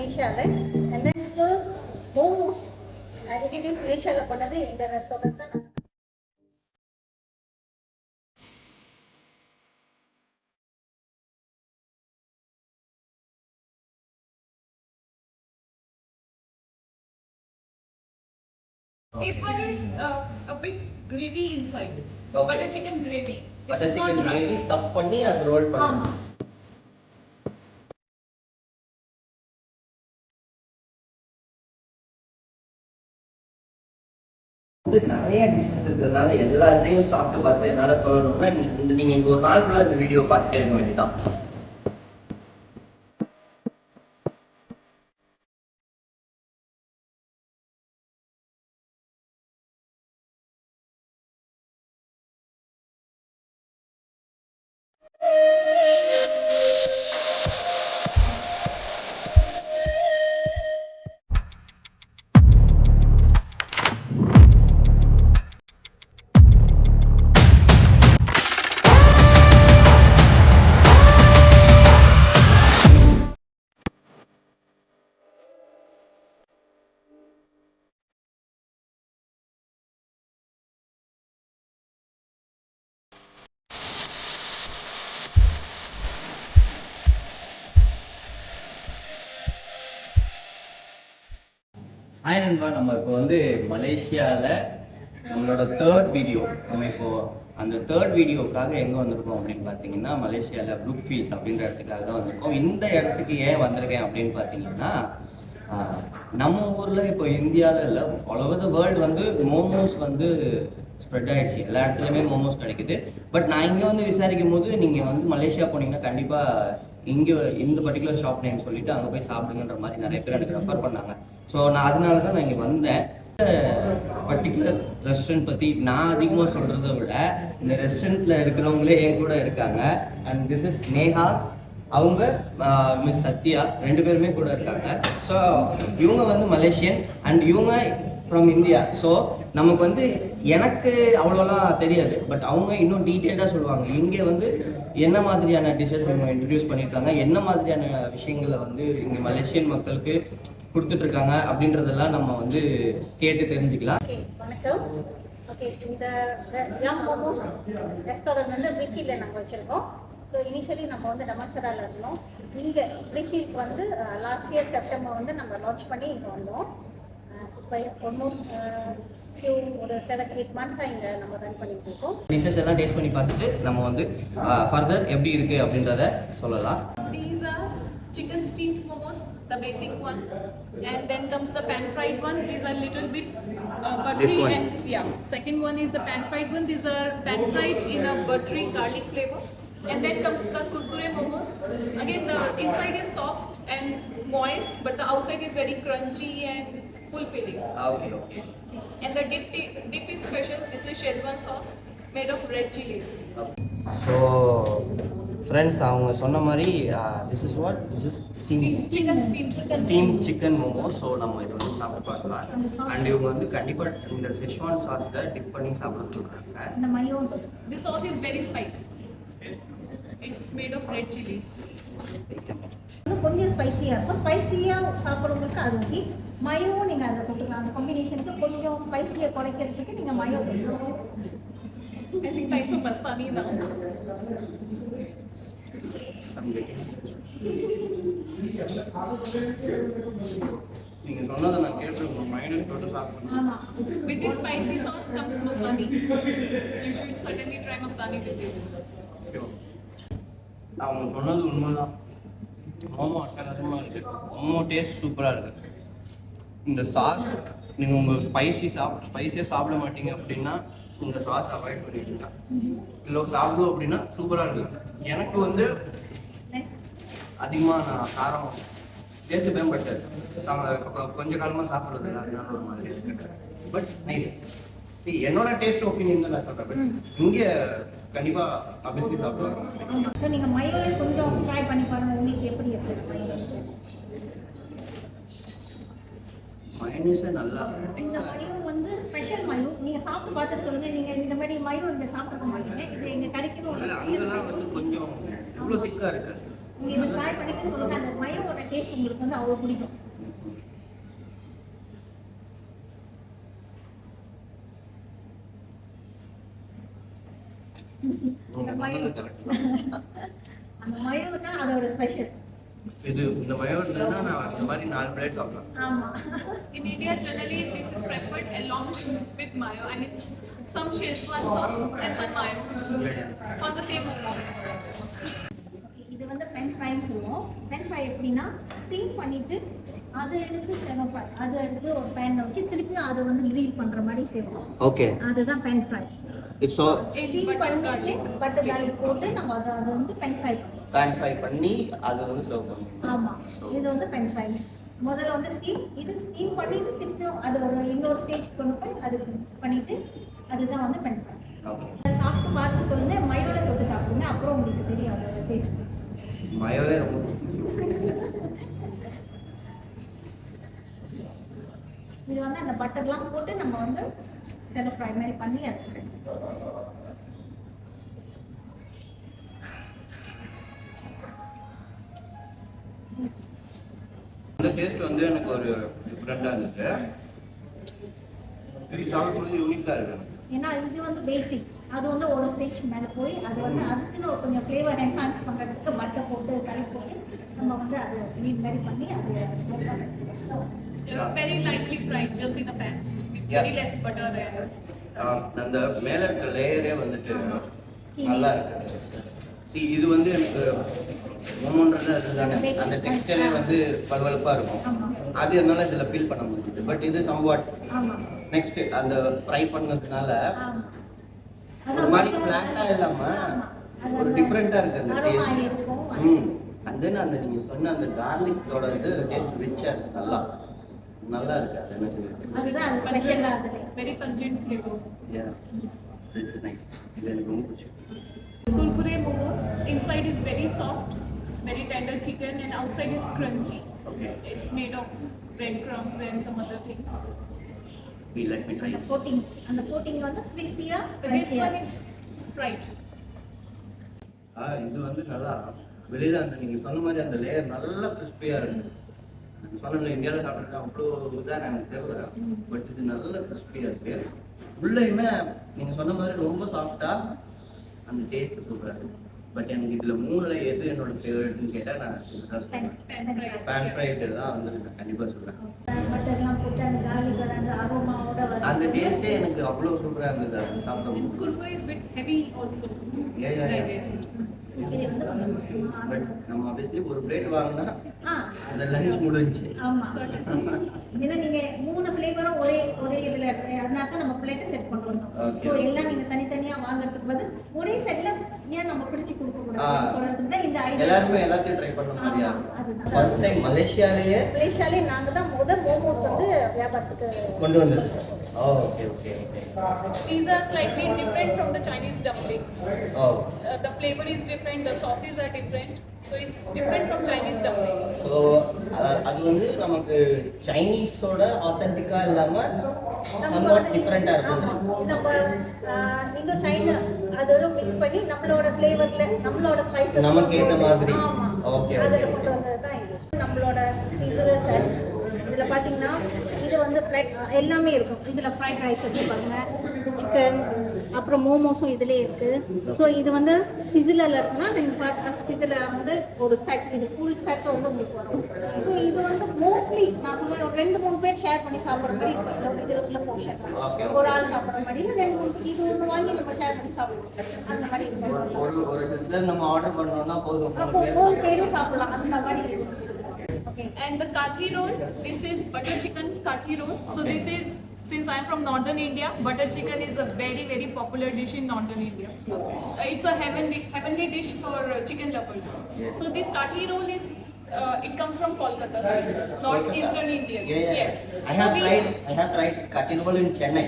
மலேசியாவில் and then momos அது introduce மலேசியாவில் பண்ணது இந்த ரெஸ்டாரண்ட் தான் நான் This one is uh, a bit gravy inside. Okay. Butter chicken gravy. This butter is not chicken dry. Gravy stuff பண்ணி அது ரோல் ஆமா. நிறைய டிஷ்ஷஸ் இருக்கிறதுனால எல்லாத்தையும் சாப்பிட்டு பார்த்து என்னால் சொல்லணும்னா நீங்க இங்க ஒரு நாள் ஃபுல்லா இந்த வீடியோ பார்த்துட்டே இருக்க வேண்டியதான் ஹாய் நண்பா நம்ம இப்போ வந்து மலேசியாவில் நம்மளோட தேர்ட் வீடியோ நம்ம இப்போது அந்த தேர்ட் வீடியோக்காக எங்கே வந்திருக்கோம் அப்படின்னு பார்த்தீங்கன்னா மலேசியாவில் குரூப் ஃபீல்ஸ் அப்படின்ற இடத்துக்காக தான் வந்திருக்கோம். இந்த இடத்துக்கு ஏன் வந்திருக்கேன் அப்படின்னு பார்த்தீங்கன்னா நம்ம ஊரில் இப்போ இந்தியாவில் இல்லை ஆல் ஓவர் த வேர்ல்டு வந்து மோமோஸ் வந்து ஸ்ப்ரெட் ஆகிடுச்சு எல்லா இடத்துலையுமே மோமோஸ் கிடைக்குது. பட் நான் இங்கே வந்து விசாரிக்கும் போது நீங்கள் வந்து மலேசியா போனீங்கன்னா கண்டிப்பாக இங்கே இந்த பர்டிகுலர் ஷாப் நேம் சொல்லிட்டு அங்கே போய் சாப்பிடுங்கன்ற மாதிரி நிறைய பேர் எனக்கு ரெஃபர் பண்ணாங்க. ஸோ நான் அதனால தான் நான் இங்கே வந்தேன். பர்டிகுலர் ரெஸ்டாரண்ட் பற்றி நான் அதிகமாக சொல்கிறத விட இந்த ரெஸ்டாரண்ட்டில் இருக்கிறவங்களே என் கூட இருக்காங்க. அண்ட் திஸ் இஸ் நேஹா அவங்க மிஸ் சத்யா. ரெண்டு பேருமே கூட இருக்காங்க. ஸோ இவங்க வந்து மலேசியன். அண்ட் இவங்க ஃப்ரம் இந்தியா ஸோ நமக்கு வந்து எனக்கு அவ்வளோலாம் தெரியாது. பட் அவங்க இன்னும் டீட்டெயில்டாக சொல்லுவாங்க. இங்கே வந்து என்ன மாதிரியான டிஷ்ஷஸ் அவங்க இன்ட்ரடியூஸ் பண்ணியிருக்காங்க? என்ன மாதிரியான விஷயங்களை வந்து இங்கே மலேசியன் மக்களுக்கு கொடுத்துட்ருக்காங்க அப்படின்றதெல்லாம் நம்ம வந்து கேட்டு தெரிஞ்சுக்கலாம். ஓகே வணக்கம். ஓகே இந்த யம் மோமோஸ் ரெஸ்டாரண்ட் வந்து பிரிக்கியில் நாங்கள் வச்சுருக்கோம். ஸோ இனிஷியலி நம்ம வந்து டமசரால இருந்தோம். இங்கே பிரிக்கிக்கு வந்து லாஸ்ட் இயர் செப்டம்பர் வந்து நம்ம லான்ச் பண்ணி இங்கே வந்தோம். இப்போ ஆல்மோஸ்ட் ஃபியூ ஒரு செவன் எயிட் மந்த்ஸாக இங்கே நம்ம ரன் பண்ணிட்டு இருக்கோம். டிஷ்ஷஸ் எல்லாம் டேஸ்ட் பண்ணி பார்த்துட்டு நம்ம வந்து ஃபர்தர் எப்படி இருக்குது அப்படின்றத சொல்லலாம். These are chicken steamed momos, the basic one, and then comes the pan fried one. These are little bit uh, buttery and yeah. Second one is the pan fried one. These are pan fried in a buttery garlic flavor, and then comes the kurkure momos. Again, the inside is soft and moist, but the outside is very crunchy and fulfilling. Okay. okay. And the dip, dip is special. This is Szechuan sauce made of red chilies. So friends அவங்க சொன்ன மாதிரி this is what this is Steamed, chicken steamed. Steam chicken momo so நம்ம இது வந்து சாப்பிட்டு பார்க்கலாம். And இவங்க வந்து கண்டிப்பாக இந்த செஷ்வான் சாஸில் டிப் பண்ணி சாப்பிட சொல்கிறாங்க இந்த மையம் This sauce is very spicy. It's made of red chilies. வந்து கொஞ்சம் ஸ்பைசியாக இருக்கும். ஸ்பைசியாக சாப்பிட்றவங்களுக்கு அது ஓகே மயமும் நீங்கள் அதை கொடுத்துக்கலாம் அந்த காம்பினேஷனுக்கு கொஞ்சம் ஸ்பைசியை குறைக்கிறதுக்கு நீங்கள் மயம் கொடுக்கலாம் I think time for mastani now. நீங்கள் சொன்னதை நான் கேட்டிருக்கேன் மைனஸ் போட்டு சாப்பிடணும் ஆமாம் With this spicy sauce comes mastani. You should certainly try mastani with this. அவங்க சொன்னது உண்மைதான். மோமோ அட்டகாசமாக இருக்குது மோமோ டேஸ்ட் சூப்பராக இருக்குது இந்த சாஸ் நீங்கள் உங்கள் ஸ்பைசி சாப்பிட ஸ்பைஸியாக சாப்பிட மாட்டீங்க அப்படின்னா இந்த சாஸ் அவாய்ட் பண்ணிட்டீங்க இல்லை சாப்பிடும் அப்படின்னா சூப்பராக இருக்குது எனக்கு வந்து அதிகமாக நான் காரம் டேஸ்ட்டு பட் கொஞ்ச காலமாக சாப்பிட்றது இல்லை அதனால ஒரு மாதிரி பட் நைஸ் என்னோட டேஸ்ட் ஒப்பீனியன் தான் நான் சொல்கிறேன் பட் இங்கே கண்டிப்பாக அபியஸ்லி சாப்பிடுவாங்க நீங்கள் மயோலே கொஞ்சம் ட்ரை பண்ணி பாருங்கள் உங்களுக்கு எப்படி இருக்குது மயோனஸ் நல்லா இந்த மயம் வந்து ஸ்பெஷல் மயம் நீங்கள் சாப்பிட்டு பார்த்துட்டு சொல்லுங்கள் நீங்கள் இந்த மாதிரி மயம் இங்கே சாப்பிட்ருக்க மாட்டீங்க. இது இங்கே கிடைக்கணும். அங்கெல்லாம் வந்து கொஞ்சம் இவ்வளோ திக்காக இருக்கு? நீங்க இதை ட்ரை பண்ணிட்டு சொல்லுங்க. அந்த மயோட டேஸ்ட் உங்களுக்கு வந்து அவ்வளோ பிடிக்கும். அந்த மயோ தான் அதோட ஸ்பெஷல் இது இந்த மயோன் இல்லைன்னா நான் அந்த மாதிரி நாலு பிளேட் சாப்பிடலாம். ஆமா. In India, generally this is preferred along with mayo. I mean, some Szechuan sauce and some mayo. On the same. இது வந்து பென் ஃப்ரைன்னு சொல்லுவோம். பென் ஃப்ரை எப்படின்னா ஸ்டீம் பண்ணிட்டு அதை எடுத்து செவப்பாய் அதை எடுத்து ஒரு பேனில் வச்சு திருப்பி அதை வந்து கிரில் பண்ற மாதிரி செய்வோம். ஓகே அதுதான் பென் ஃப்ரை இட்ஸ் ஸ்டீம் பண்ணிட்டு garlic. பட்டர் போட்டு நம்ம அதை அது வந்து பென் ஃப்ரை பேன் ஃப்ரை பண்ணி அது வந்து சர்வ் பண்ணுவோம் ஆமா. இது வந்து பென் ஃப்ரை முதல்ல வந்து ஸ்டீம் இது ஸ்டீம் பண்ணிட்டு திருப்பியும் அது ஒரு இன்னொரு ஸ்டேஜ் கொண்டு போய் அது பண்ணிட்டு அதுதான் வந்து பென் ஃப்ரை சாப்பிட்டு பார்த்து சொல்லுங்க. மயோல தொட்டு சாப்பிடுங்க. அப்புறம் உங்களுக்கு தெரியும் அதோட டேஸ்ட் மயோவே ரொம்ப. இது வந்து அந்த பட்டர்லாம் போட்டு நம்ம வந்து செலோ ஃப்ரை மாதிரி பண்ணி அது டேஸ்ட் வந்து எனக்கு ஒரு டிஃப்ரெண்டாக இருந்துச்சு இது சாப்பிடும்போது யூனிக்காக இருக்கு. ஏன்னா இது வந்து பேசிக் அது வந்து ஒரு ஸ்டேஜ் மேலே போய் அது வந்து அதுக்குன்னு ஒரு கொஞ்சம் ஃப்ளேவர் என்ஹான்ஸ் பண்ணுறதுக்கு பட்டர் போட்டு கறி போட்டு நம்ம வந்து அது மீட் மாதிரி பண்ணி அது very lightly fried, just in a pan. Butter and ஆஹ் அந்த மேல இருக்க லேயரே வந்துட்டு நல்லா இருக்கு. இது வந்து எனக்கு மோமோன்றது அதுதானே அந்த டெக்ஸ்டரே வந்து பளபளப்பா இருக்கும். அது என்னால இதுல ஃபீல் பண்ண முடியுது பட் இது சம்வாட் நெக்ஸ்ட் அந்த ஃப்ரை பண்ணதுனால ஒரு மாதிரி ஃபிளாட்டா இல்லாம ஒரு டிஃப்ரெண்டா இருக்கு அந்த டேஸ்ட் ம். அண்ட் தென் அந்த நீங்க சொன்ன அந்த கார்லிக்கோட இது டேஸ்ட் ரிச்சா இருக்கு. நல்லா. நல்லா இருக்கு. அது எனக்கு very pungent flavor. Yeah this is nice இது எனக்கு ரொம்ப பிடிச்சிருக்கு. Kurkure momos, inside is very soft, very tender chicken and outside is crunchy. Okay. It's made of breadcrumbs and some other things. We let me try அந்த it. Coating அந்த coating வந்து கிறிஸ்பியா But this one is fried. ஆ இது வந்து நல்லா வெளியில அந்த நீங்க சொன்ன மாதிரி அந்த லேயர் நல்லா கிறிஸ்பியா இருக்கு சொன்ன இந்தியாவில் சாப்பிட்ருக்கேன் அவ்வளோ இதாக எனக்கு தெரியல பட் இது நல்ல கிறிஸ்பியா இருக்கு உள்ளேயுமே நீங்க சொன்ன மாதிரி ரொம்ப சாஃப்டா அந்த டேஸ்ட் சூப்பரா இருக்கு பட் எனக்கு இதுல மூணுல எது என்னோட ஃபேவரட்னு கேட்டா நான் இதுதான் fried. பேன் ஃப்ரைட் தான் வந்து நான் கண்டிப்பா சொல்றேன். அந்த டேஸ்டே எனக்கு அவ்வளோ சூப்பரா இருந்தது அது சாப்பிடும் kurkure is a bit heavy also. Yeah, but நம்ம ஆப்வியஸ்லி ஒரு பிளேட் வாங்கினா ஆ அந்த லஞ்ச் முடிஞ்சு ஆமா Certain. ஏன்னா நீங்க மூணு ஃப்ளேவரும் ஒரே ஒரே இதுல அதனால தான் நம்ம பிளேட்டை செட் Okay. ஸோ எல்லாம் நீங்க தனித்தனியா வாங்குறதுக்கு பதில் ஒரே செட்ல ஏன் நம்ம பிடிச்சு கொடுக்க. கூடாது சொல்றதுக்கு தான் இந்த ஐடியா எல்லாருமே எல்லாத்தையும் ட்ரை பண்ண மாதிரியா ஆமா, அதுதான். ஃபர்ஸ்ட் டைம் மலேசியாலேயே மலேசியாலே நாங்க தான் முத மோமோஸ் வந்து வியாபாரத்துக்கு கொண்டு வந்திருக்கோம் okay okay okay These are slightly different from the Chinese dumplings. Oh Uh, the flavor is different, the sauces are different. So it's different from Chinese dumplings. So அது வந்து நமக்கு சைனீஸோட ஆத்தென்டிக்காக இல்லாமல் நம்ம சம்வாட் ஆமா. இருக்கும் நம்ம இன்னும் சைனா அதோட மிக்ஸ் பண்ணி நம்மளோட ஃப்ளேவர்ல நம்மளோட ஸ்பைசஸ் நமக்கு ஏத்த மாதிரி. ஆமா Okay, அதுல okay. கொண்டு வந்தது தான் இது நம்மளோட சீசர் செட் இதுல பாத்தீங்கன்னா இது வந்து பிளேட் எல்லாமே இருக்கும். இதுல ஃப்ரைட் ரைஸ் வச்சிருப்பாங்க சிக்கன் அப்புறம் மோமோஸும் இதுலயே இருக்கு. ஸோ இது வந்து சிசிலில் இருக்குன்னா நீங்கள் சிசில வந்து ஒரு செட் இது ஃபுல் செட் வந்து உங்களுக்கு வரும். ஸோ இது வந்து மோஸ்ட்லி நான் சொல்லுவேன் ஒரு ரெண்டு மூணு பேர் ஷேர் பண்ணி சாப்பிட்ற மாதிரி இருக்கும். இதில் உள்ள போர்ஷன். ஒரு ஆள் சாப்பிட்ற மாதிரி இல்ல ரெண்டு மூணு இது ஒன்று வாங்கி நம்ம ஷேர் பண்ணி சாப்பிடுவோம். அந்த மாதிரி ஒரு ஒரு சிஸ்டர் நம்ம ஆர்டர் பண்ணோம்னா போதும். மூணு. பேரும் சாப்பிடலாம். அந்த மாதிரி okay And the kathi roll, this is butter chicken kathi roll. So Okay. this is, since I'm from northern India, butter chicken is a very very popular dish in northern India. Uh, It's a heavenly heavenly dish for uh, chicken lovers. So this kathi roll is, uh, it comes from Kolkata side, northeastern India. Yeah, yeah. Yes. I have we- tried I have tried katinol in Chennai,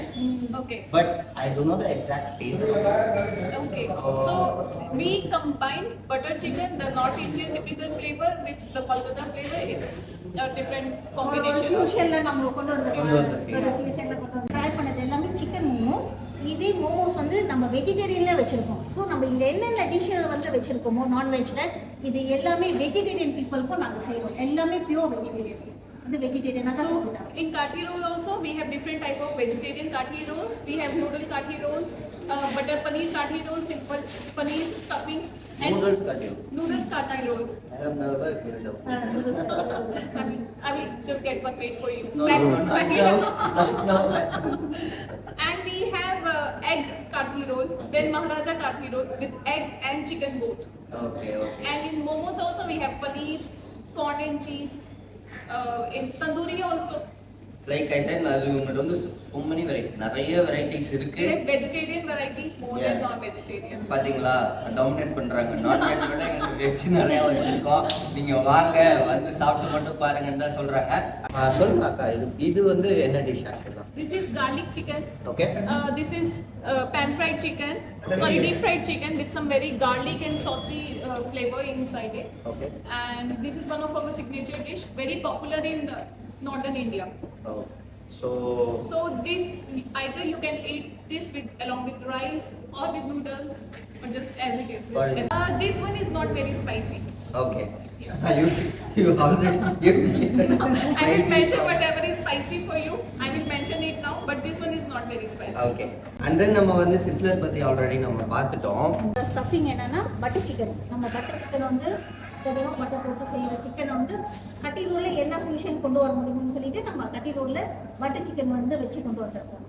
Okay. but I don't know the exact taste. of it. Okay. So we combine butter chicken, the North Indian typical flavor with the Kolkata flavor. It's ஃபியூஷன்ல நம்ம கொண்டு வந்திருக்கோம். ஃபியூஷன்ல கொண்டு வந்து try பண்ணது எல்லாமே chicken momos இதே மோமோஸ் வந்து நம்ம வெஜிடேரியன்ல வச்சிருக்கோம். ஸோ நம்ம இங்க என்னென்ன டிஷ் வந்து வச்சிருக்கோமோ நான்வெஜ்ல இது எல்லாமே வெஜிடேரியன் பீப்புளுக்கும் நாங்க செய்வோம் எல்லாமே pure vegetarian the vegetarian so in kathi roll also we have different type of vegetarian kathi rolls. We have noodle kathi rolls uh, butter paneer kathi roll simple paneer stuffing and noodles kathi roll. noodles kathi roll. I have never heard of i mean i will just get one made for you. No, back, no, back no, no, and we have uh, egg kathi roll then maharaja kathi roll with egg and chicken both. Okay okay. And in momos also we have paneer corn and cheese. Uh, in tandoori also like I said அது உங்கள்ட்ட வந்து so many variety நிறைய varieties இருக்கு variety more Yeah. than non-vegetarian. பாத்தீங்களா dominate பண்றாங்க non veg விட எங்களுக்கு veg நிறைய வச்சிருக்கோம் நீங்க வாங்க வந்து சாப்பிட்டு மட்டும் பாருங்கன்னு தான் சொல்றாங்க சொல்லுங்க அக்கா இது இது வந்து என்ன டிஷ் ஆக்சுவலா This is garlic chicken. Okay Uh, this is uh, pan fried chicken. Sorry, deep fried chicken with some very garlic and saucy uh, flavor inside it. Okay And this is one of our signature dish, very popular in uh, northern India. Oh so So this either you can eat this with along with rice or with noodles or just as it is. Got it. Uh, this one is not very spicy. Okay Yeah. you you already give me I will mention whatever is spicy for you. I will mention it now, but this one is not very spicy. Okay and then நம்ம வந்து sizzler பத்தி already நம்ம பார்த்துட்டோம் stuffing என்னன்னா butter chicken நம்ம butter chicken வந்து தெரியும் butter போட்டு செய்யற சிக்கன் வந்து கட்டி ரோல்ல என்ன ஃபியூஷன் கொண்டு வர முடியும்னு சொல்லிட்டு நம்ம கட்டி ரோல்ல பட்டர் சிக்கன் வந்து வச்சு கொண்டு வந்திருக்கோம்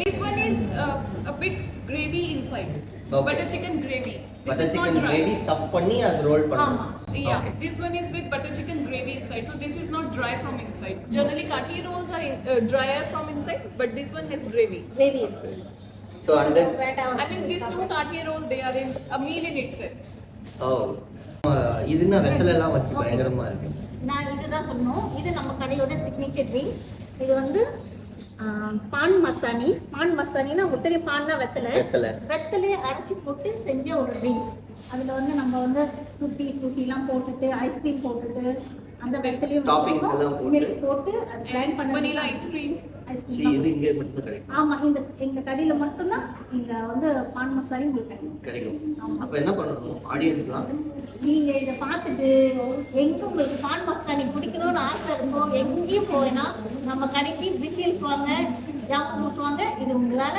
This one is uh, a bit gravy inside. Okay. Butter chicken gravy. This butter is not chicken dry. Gravy stuff பண்ணி அது ரோல் Um, பண்ணணும் yeah, Okay. this one is with butter chicken gravy inside. So this is not dry from inside. Generally, kati rolls are uh, drier from inside, but this one has gravy. So and then வேண்டாம் I mean, these two kati rolls, they are in a meal in itself. ஓ இதுனா வெத்தலை எல்லாம் வச்சு பயங்கரமா இருக்கு. நான் இதுதான் சொன்னோம் இது நம்ம கடையோட சிக்னேச்சர் ட்ரிங்க் இது வந்து பான் மஸ்தானி. பான் மஸ்தானின்னா உங்களுக்கு தெரியும் பான்னா வெத்தலை. வெத்தலை. வெத்தலையை அரைச்சி போட்டு செஞ்ச ஒரு ட்ரிங்க்ஸ் அதில் வந்து நம்ம வந்து ஃப்ரூட்டி ஃப்ரூட்டிலாம் போட்டுட்டு ஐஸ்கிரீம் போட்டுட்டு அந்த வெத்தலையும் Toppings எல்லாம் போட்டு. மில்க் போட்டு அது கிரைண்ட் பண்ணி cream. சரி, இது இங்கே மட்டும் கிடைக்கும். ஆமா இந்த எங்க கடையில மட்டும்தான் இங்க வந்து பான் மஸ்தானி உங்களுக்கு கிடைக்கும். கிடைக்கும். அப்போ என்ன பண்ணணும்? ஆடியன்ஸ்லாம் நீங்க இதை பார்த்துட்டு எங்க உங்களுக்கு பான் மஸ்தானி பிடிக்கணும்னு ஆசை இருக்கோ எங்கேயும் போயினா நம்ம கடைக்கு பிகில்ஸ் வாங்க வாங்க இது உங்களால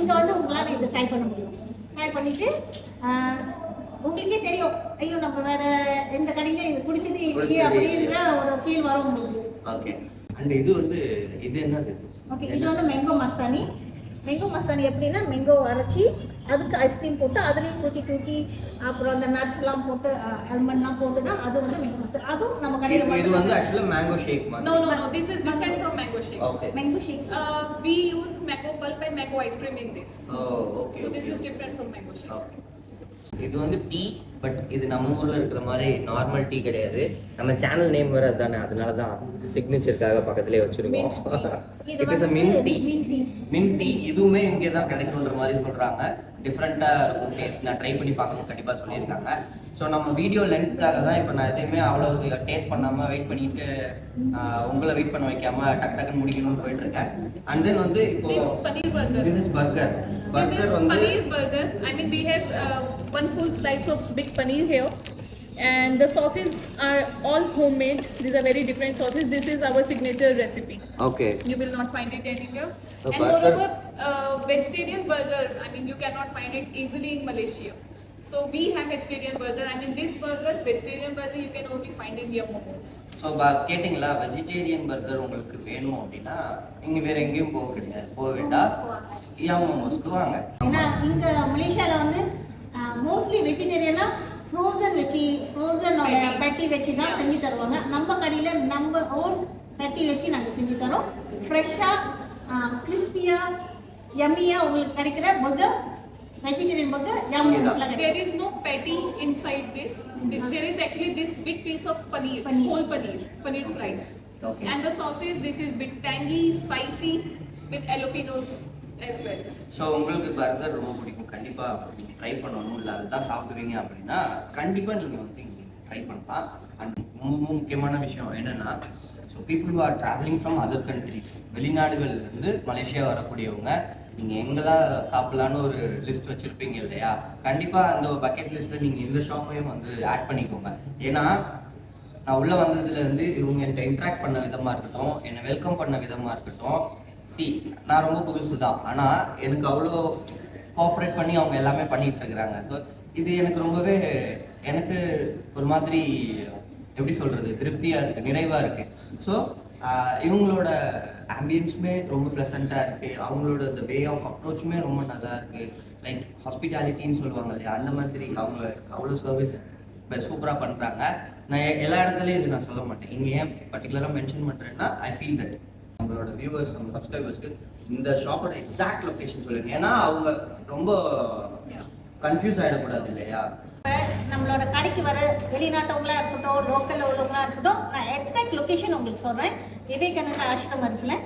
இங்க வந்து உங்களால இது ட்ரை பண்ண முடியும். ட்ரை பண்ணிட்டு உங்களுக்கே தெரியும். ஐயோ நம்ம வேற எந்த கடையில இது பிடிச்சது இல்லையே அப்படின்ற ஒரு ஃபீல் வரும் உங்களுக்கு. ஓகே அண்ட் இது வந்து இது என்னது? ஓகே இது வந்து மேங்கோ மஸ்தானி மேங்கோ மஸ்தானி எப்படின்னா மேங்கோ அரைச்சி அதுக்கு ஐஸ்கிரீம் போட்டு அதுலேயும் டூட்டி டூட்டி அப்புறம் அந்த நட்ஸ்லாம் போட்டு அல்மண்ட்லாம் போட்டு தான் அது வந்து மேங்கோ மஸ்தானி அதுவும் நம்ம இது இது கடையில் வந்து ஆக்சுவலாக மேங்கோ ஷேக் No, மாதிரி. No, no. This is different from mango shake. Okay mango shake we use mango pulp and mango ice cream in this. Oh okay So this is different from mango shake. ஓகே இது வந்து tea but இது நம்ம ஊர்ல இருக்கிற மாதிரி normal tea கிடையாது. நம்ம சேனல் நேம் வேற அதுதானே அதனால தான் சிக்னேச்சருக்காக பக்கத்துலேயே வச்சிருக்கோம் இட் இஸ் அ மின் டீ. மின் டீ இதுவுமே இங்கே தான் கிடைக்குன்ற மாதிரி சொல்றாங்க. டிஃப்ரெண்ட்டாக இருக்கும் டேஸ்ட் நான் ட்ரை பண்ணி பார்க்கணும் கண்டிப்பாக சொல்லியிருக்காங்க ஸோ நம்ம வீடியோ லென்த்துக்காக தான் இப்போ நான் எதையுமே அவ்வளோ டேஸ்ட் பண்ணாமல் வெயிட் பண்ணிட்டு உங்களை வெயிட் பண்ண வைக்காம டக்கு டக்குன்னு முடிக்கணும்னு போயிட்டு இருக்கேன் அண்ட் தென் வந்து இப்போ. திஸ் இஸ் பர்கர் பர்கர் வந்து. I mean, we have uh, one full slice of big paneer here. And the sauces are all homemade. These are very different sauces. This is our signature recipe. Okay You will not find it anywhere. The and burger- moreover, uh, vegetarian burger, I mean, you cannot find it easily in Malaysia. So we have vegetarian burger. I mean, this burger, vegetarian burger, you can only find in your momos. So கேட்டிங்களா vegetarian burger உங்களுக்கு வேணும் அப்படின்னா நீங்கள் வேற எங்கேயும் போக கிடையாது போக வேண்டாம் யா மோமோஸ்க்கு வாங்க ஏன்னா இங்க மலேசியால வந்து மோஸ்ட்லி வெஜிடேரியனா ஃப்ரோசன் வச்சு Patty. பெட்டி வச்சு தான். செஞ்சு தருவாங்க நம்ம கடையில நம்ம ஓன் பெட்டி வச்சு நாங்க செஞ்சு தரோம் ஃப்ரெஷ்ஷா கிறிஸ்பியா யம்மியா உங்களுக்கு கிடைக்கிற பர்கர் வெஜிடேரியன் பர்கர் ஜாமுன்ஸ்லாம் There கிடைக்கும் is no patty inside this. Th- There is actually this big piece of paneer, Paneer. whole paneer, paneer slice. Okay. And the sauces, this is bit tangy, spicy, with jalapenos as well. So உங்களுக்கு burger ரொம்ப பிடிக்கும் கண்டிப்பாக நீங்கள் try பண்ணணும் இல்லை அதுதான் சாப்பிடுவீங்க அப்படின்னா கண்டிப்பாக நீங்கள் வந்து இங்கே ட்ரை பண்ணலாம் அண்ட் ரொம்ப முக்கியமான விஷயம் என்னென்னா so people are travelling from other countries வெளிநாடுகள்லேருந்து Malaysia வரக்கூடியவங்க நீங்கள் எங்கெல்லாம் சாப்பிட்லான்னு ஒரு லிஸ்ட் வச்சுருப்பீங்க இல்லையா? கண்டிப்பாக அந்த பக்கெட் லிஸ்ட்டில் நீங்கள் இந்த ஷாப்பையும் வந்து ஆட் பண்ணிக்கோங்க. ஏன்னா நான் உள்ளே வந்ததுலேருந்து இவங்க என்கிட்ட இன்ட்ராக்ட் பண்ண விதமாக இருக்கட்டும் என்னை வெல்கம் பண்ண விதமாக இருக்கட்டும் சி நான் ரொம்ப புதுசு தான் ஆனால் எனக்கு அவ்வளோ கோஆப்ரேட் பண்ணி அவங்க எல்லாமே பண்ணிகிட்டு இருக்கிறாங்க. ஸோ இது எனக்கு ரொம்பவே எனக்கு ஒரு மாதிரி எப்படி சொல்கிறது திருப்தியாக இருக்குது நிறைவாக இருக்குது ஸோ இவங்களோட ஆம்பியன்ஸுமே ரொம்ப ப்ளசண்ட்டாக இருக்குது அவங்களோட இந்த வே ஆஃப் அப்ரோச்சுமே ரொம்ப நல்லா இருக்குது லைக் ஹாஸ்பிட்டாலிட்டின்னு சொல்லுவாங்க இல்லையா அந்த மாதிரி அவங்க அவ்வளோ சர்வீஸ் சூப்பராக பண்ணுறாங்க நான் எல்லா இடத்துலையும் இது நான் சொல்ல மாட்டேன். இங்கே ஏன் பர்டிகுலராக மென்ஷன் பண்ணுறேன்னா ஐ ஃபீல் தட் நம்மளோட வியூவர்ஸ் நம்ம சப்ஸ்கிரைபர்ஸ்க்கு இந்த ஷாப்போட எக்ஸாக்ட் லொக்கேஷன் சொல்லுங்க. ஏன்னா அவங்க ரொம்ப கன்ஃபியூஸ் ஆகிடக்கூடாது இல்லையா? நம்மளோட கடைக்கு வர வெளிநாட்டவங்களா இருக்கட்டும் லோக்கல்ல உள்ளவங்களா இருக்கட்டும் நான் எக்ஸாக்ட் லொகேஷன் உங்களுக்கு சொல்றேன். விவேகானந்த ஆசிரமம் இருக்குல்ல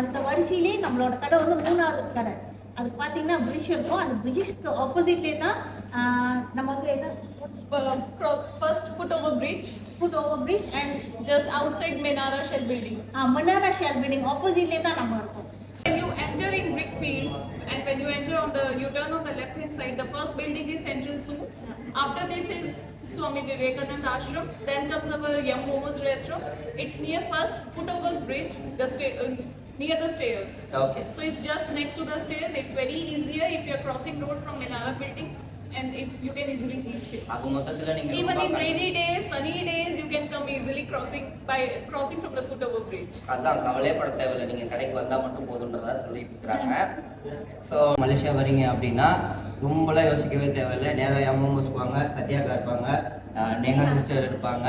அந்த வரிசையிலே நம்மளோட கடை வந்து மூணாவது கடை. அதுக்கு பார்த்தீங்கன்னா பிரிட்ஜ் இருக்கும். அந்த பிரிட்ஜுக்கு ஆப்போசிட்லேயே தான் நம்ம வந்து என்ன? First foot over bridge, foot over bridge and just outside Menara Shell building. Menara Shell building ஆப்போசிட்லேயே தான் நம்ம இருக்கோம். When you enter in Brickfield and when you enter on the, you turn on the left hand side, the first building is Central Suits. After this is Swami Vivekananda Ashram. Then comes our Young Momos restaurant. It's near first foot over bridge, the sta- uh, near the stairs. Okay So it's just next to the stairs. It's very easier if you're crossing road from Menara building and it's, you can easily reach it. மொத்தத்தில் நீங்கள் Even in rainy days, sunny days, you can come easily crossing by crossing from the foot over bridge. அதான் கவலையே பட தேவையில்லை நீங்கள் கடைக்கு வந்தால் மட்டும் போதுன்றதா சொல்லிட்டு இருக்கிறாங்க ஸோ மலேசியா வரீங்க அப்படின்னா ரொம்பலாம் யோசிக்கவே தேவையில்லை. நேராக எம்எம்எஸ் வாங்க சத்யாக்கா இருப்பாங்க நேஹா சிஸ்டர் இருப்பாங்க.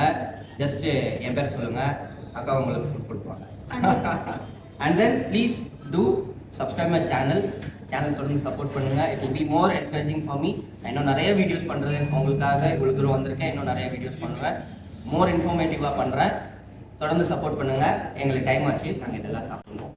ஜஸ்ட்டு என் பேர் சொல்லுங்கள் அக்கா உங்களுக்கு ஃபுட் கொடுப்பாங்க. And then please do subscribe my channel channel தொடர்ந்து சப்போர்ட் பண்ணுங்கள் it will be more encouraging for me இன்னும் நிறைய வீடியோஸ் பண்ணுறது உங்களுக்காக இவ்வளோ தூரம் வந்திருக்கேன். இன்னும் நிறைய வீடியோஸ் பண்ணுவேன். மோர் இன்ஃபர்மேட்டிவாக பண்ணுறேன் தொடர்ந்து சப்போர்ட் பண்ணுங்கள் எங்களுக்கு டைம் ஆச்சு. நாங்கள் இதெல்லாம் சாப்பிடுவோம்.